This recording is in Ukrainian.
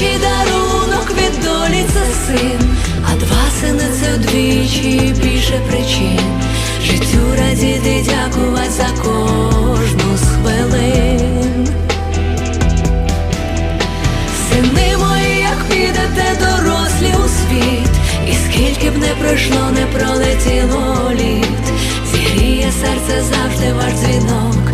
Найкращий дарунок від долі це син, а два сини це вдвічі більше причин. Життю радіти, дякувати за кожну з хвилин. Сини мої, як підете дорослі у світ, і скільки б не пройшло, не пролетіло літ, зігріє серце завжди ваш дзвінок.